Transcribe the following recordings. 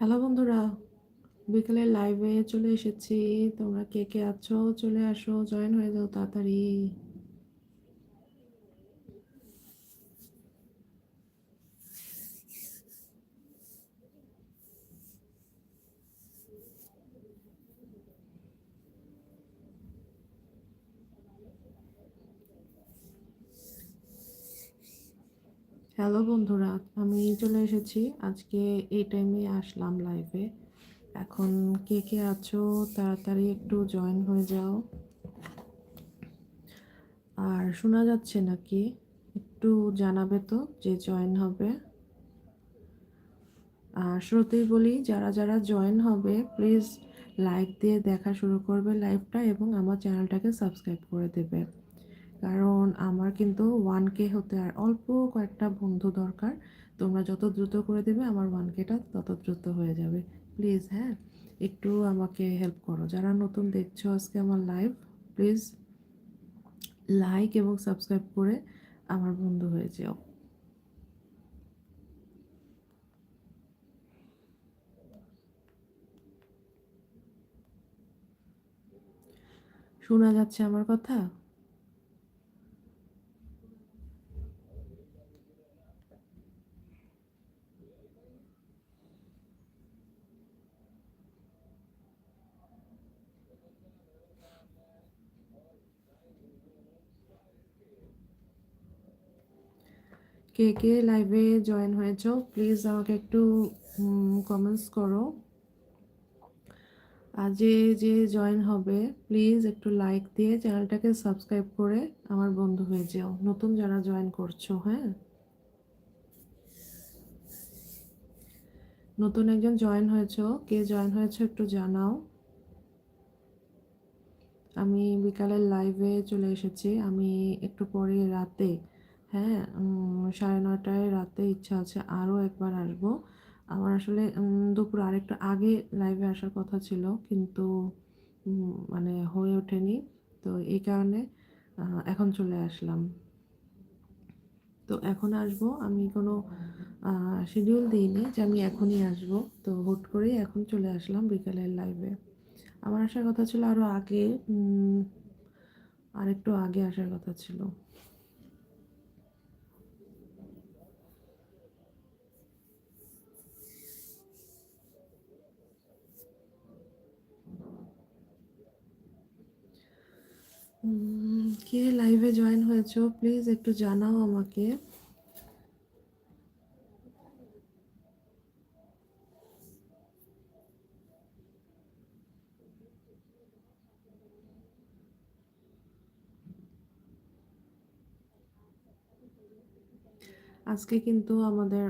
Hello বন্ধুরা বিকেলে লাইভে চলে এসেছি। তোমরা কে কে আছো? চলে আসো জয়েন হয়ে যাও তাড়াতাড়ি। হ্যালো বন্ধুরা, আমি চলে এসেছি। আজকে এই টাইমে আসলাম লাইভে এখন কে কে আছো? তাড়াতাড়ি একটু জয়েন হয়ে যাও। আর শোনা যাচ্ছে নাকি? একটু জানাবে তো যে জয়েন হবে। আর শুরুতেই বলি, যারা যারা জয়েন হবে প্লিজ লাইক দিয়ে দেখা শুরু করবে লাইভটা এবং আমার চ্যানেলটাকে সাবস্ক্রাইব করে দেবে। কারণ আমার কিন্তু ওয়ান কে হতে আর অল্প কয়েকটা বন্ধু দরকার। তোমরা যত দ্রুত করে দেবে, আমার ওয়ান কেটা তত দ্রুত হয়ে যাবে। প্লিজ হ্যাঁ একটু আমাকে হেল্প করো। যারা নতুন দেখছ আজকে আমার লাইভ প্লিজ লাইক এবং সাবস্ক্রাইব করে আমার বন্ধু হয়ে যাও। শোনা যাচ্ছে আমার কথা? কে কে লাইভে জয়েন হয়েছ প্লিজ আমাকে একটু কমেন্টস করো। যে যে জয়েন হবে প্লিজ একটু লাইক দিয়ে চ্যানেলটাকে সাবস্ক্রাইব করে আমার বন্ধু হয়ে যাও। নতুন যারা জয়েন করছ হ্যাঁ? নতুন একজন জয়েন হয়েছো, কে জয়েন হয়েছে একটু জানাও। আমি বিকালের লাইভে চলে এসেছি, আমি একটু পরে রাতে হ্যাঁ সাড়ে নয়টায় রাতে ইচ্ছা আছে আরও একবার আসব। আমার আসলে দুপুর আরেকটু আগে লাইভে আসার কথা ছিল, কিন্তু মানে হয়ে ওঠেনি। তো এই কারণে এখন চলে আসলাম। তো এখন আসব, আমি কোনো শিডিউল দিইনি যে আমি এখনই আসব। তো হুট করেই এখন চলে আসলাম বিকালের লাইভে আমার আসার কথা ছিল আরও আগে আরেকটু আগে আসার কথা ছিল। কে লাইভে জয়েন হয়েছো? প্লিজ একটু জানাও আমাকে। আজকে কিন্তু আমাদের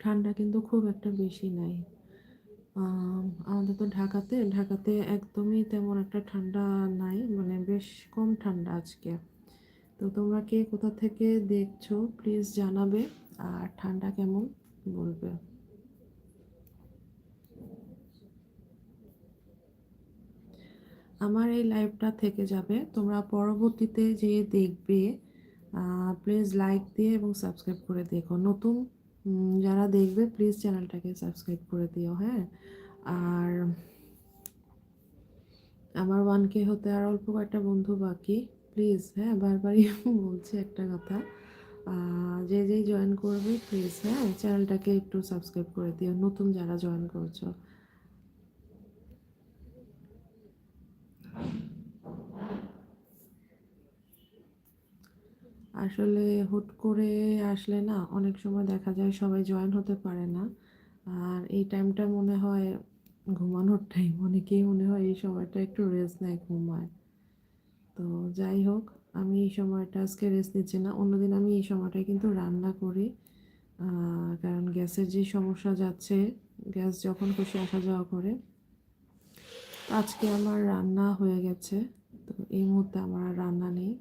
ঠান্ডা কিন্তু খুব একটা বেশি নাই। আমাদের তো ঢাকাতে ঢাকাতে একদমই তেমন একটা ঠান্ডা নাই মানে বেশ কম ঠান্ডা আজকে। তো তোমরা কে কোথা থেকে দেখছ, প্লিজ জানাবে, আর ঠান্ডা কেমন বলবে? আমার এই লাইভটা থেকে যাবে। তোমরা পরবর্তীতে যে দেখবে প্লিজ লাইক দিয়ে এবং সাবস্ক্রাইব করে দেখো। নতুন যারা দেখবে প্লিজ চ্যানেলটাকে সাবস্ক্রাইব করে দিও হ্যাঁ? আর আমার ওয়ান কে হতে আর অল্প কয়েকটা বন্ধু বাকি প্লিজ হ্যাঁ? বারবারই বলছি একটা কথা। যে যেই জয়েন করবে প্লিজ হ্যাঁ? চ্যানেলটাকে একটু সাবস্ক্রাইব করে দিও। নতুন যারা জয়েন করছ আসলে হুট করে আসলে না অনেক সময় দেখা যায় সবাই জয়েন হতে পারে না। আর এই টাইমটা মনে হয় ঘুমানোর টাইম অনেকেই মনে হয় এই সময়টা একটু রেস্ট নেয় ঘুমায়। তো যাই হোক, আমি এই সময়টা আজকে রেস্ট নিচ্ছি না, অন্যদিন আমি এই সময়টায় কিন্তু রান্না করি। কারণ গ্যাসের যে সমস্যা যাচ্ছে, গ্যাস যখন খুশি আসা যাওয়া করে, আজকে আমার রান্না হয়ে গেছে। তো এই মুহূর্তে আমার রান্না নেই।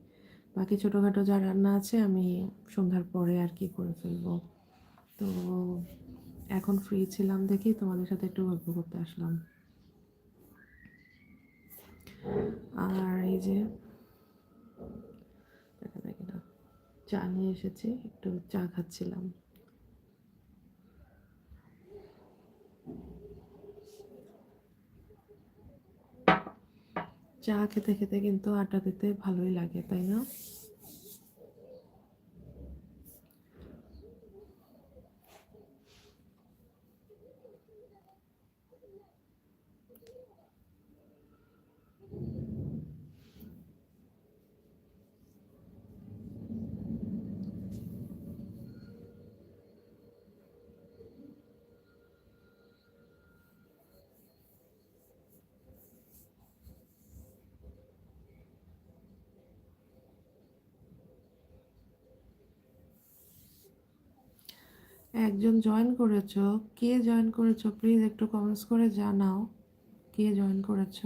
বাকি ছোটোখাটো যা রান্না আছে আমি সন্ধ্যার পরে আর কি করে ফেলব। তো এখন ফ্রি ছিলাম দেখি তোমাদের সাথে একটু গল্প করতে আসলাম। আর এই যে চা নিয়ে এসেছি, একটু চা খাচ্ছিলাম। চা খেতে খেতে কিন্তু আটা দিতে ভালোই লাগে তাই না? একজন জয়েন করেছ? কে জয়েন করেছ? প্লিজ একটু কমেন্টস করে জানাও। কে জয়েন করেছ?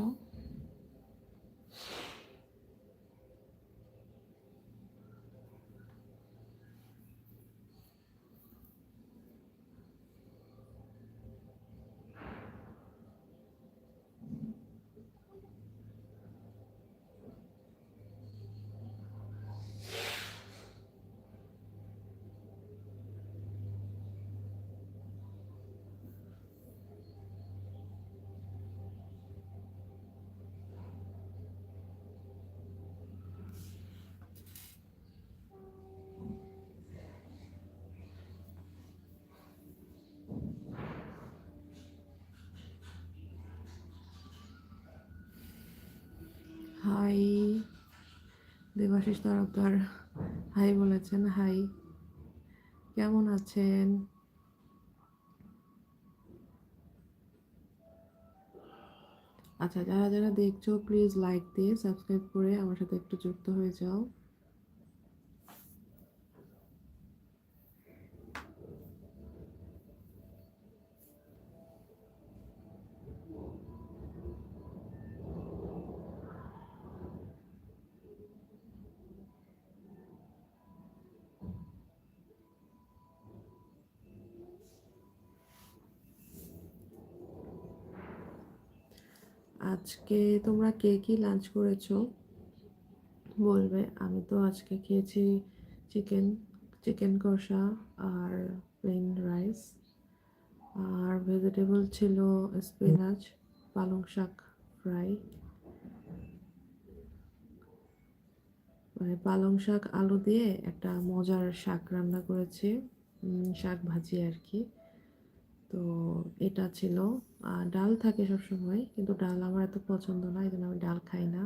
হাই। দেবাশিস তরফদার হাই বলেছেন, হাই। কেমন আছেন? আচ্ছা যারা যারা দেখছ প্লিজ লাইক দিয়ে সাবস্ক্রাইব করে আমার সাথে একটু যুক্ত হয়ে যাও। আজকে তোমরা কে কি লাঞ্চ করেছ? বলবে। আমি তো আজকে খেয়েছি চিকেন চিকেন কষা আর প্লেন রাইস আর ভেজিটেবল ছিল স্পিনাচ পালং শাক ফ্রাই মানে পালং শাক আলু দিয়ে একটা মজার শাক রান্না করেছি। শাক ভাজি আর কি। তো এটা ছিল। ডাল থাকে সবসময়, কিন্তু ডাল আমার এত পছন্দ না, এই জন্য আমি ডাল খাই না।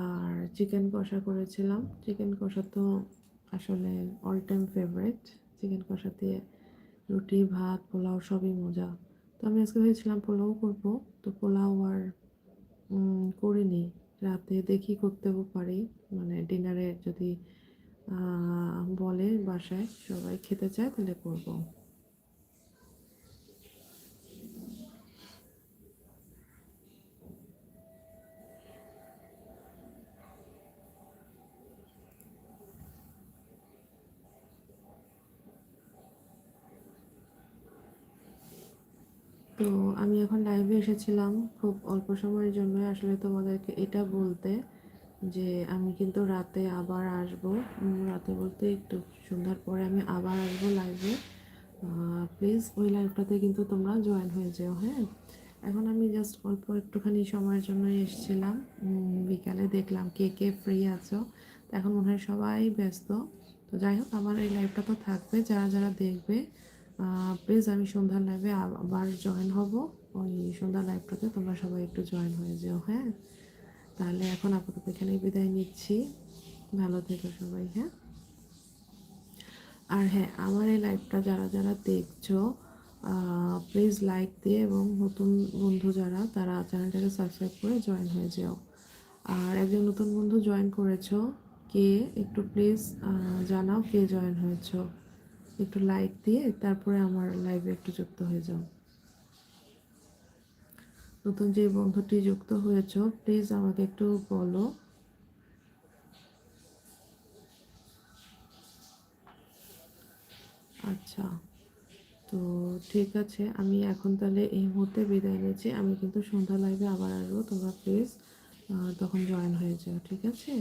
আর চিকেন কষা করেছিলাম। চিকেন কষা তো আসলে অল টাইম ফেভারিট চিকেন কষা দিয়ে রুটি, ভাত, পোলাও সবই মজা। তো আমি আজকে ভেবেছিলাম পোলাও করব, তো পোলাও আর করিনি। রাতে দেখি করতেও পারি। মানে ডিনারে যদি বলে বাসায় সবাই খেতে চায় তাহলে করব। তো আমি এখন লাইভে এসেছিলাম, খুব অল্প সময়ের জন্য আসলে তোমাদেরকে এটা বলতে। যে আমি কিন্তু রাতে আবার আসব। রাতে বলতে একটু সন্ধ্যার পরে আমি আবার আসব লাইভে প্লিজ ওই লাইভটাতে কিন্তু তোমরা জয়েন হয়ে যেও হ্যাঁ? এখন আমি জাস্ট অল্প একটুখানি সময়ের জন্য এসেছিলাম। বিকালে দেখলাম কে কে ফ্রি আছো। এখন মনে হয় সবাই ব্যস্ত। তো যাই হোক, আমার এই লাইভটা তো থাকবে, যারা যারা দেখবে প্লিজ আমি সন্ধ্যার লাইভে আবার জয়েন হব। ওই সন্ধ্যার লাইভটাতে তোমরা সবাই একটু জয়েন হয়ে যাও হ্যাঁ? তাহলে এখন আপাতত এখানে বিদায় নিচ্ছি। ভালো থেকো সবাই হ্যাঁ? আর হ্যাঁ আমার এই লাইভটা যারা যারা দেখছ প্লিজ লাইক দিয়ে এবং নতুন বন্ধু যারা, তারা চ্যানেলটাকে সাবস্ক্রাইব করে জয়েন হয়ে যাও। আর একজন নতুন বন্ধু জয়েন করেছ, কে একটু প্লিজ জানাও কে জয়েন হয়েছো। একটু লাইক দিয়ে তারপরে আমার লাইভে একটু যুক্ত হয়ে যাও। নতুন যে বন্ধুটি যুক্ত হয়েছ প্লিজ আমাকে একটু বলো। আচ্ছা তো ঠিক আছে, আমি এখন তাহলে এই মুহূর্তে বিদায় নিয়েছি আমি কিন্তু সন্ধ্যা লাইভে আবার আসব, তোমরা প্লিজ তখন জয়েন হয়ে যাও, ঠিক আছে?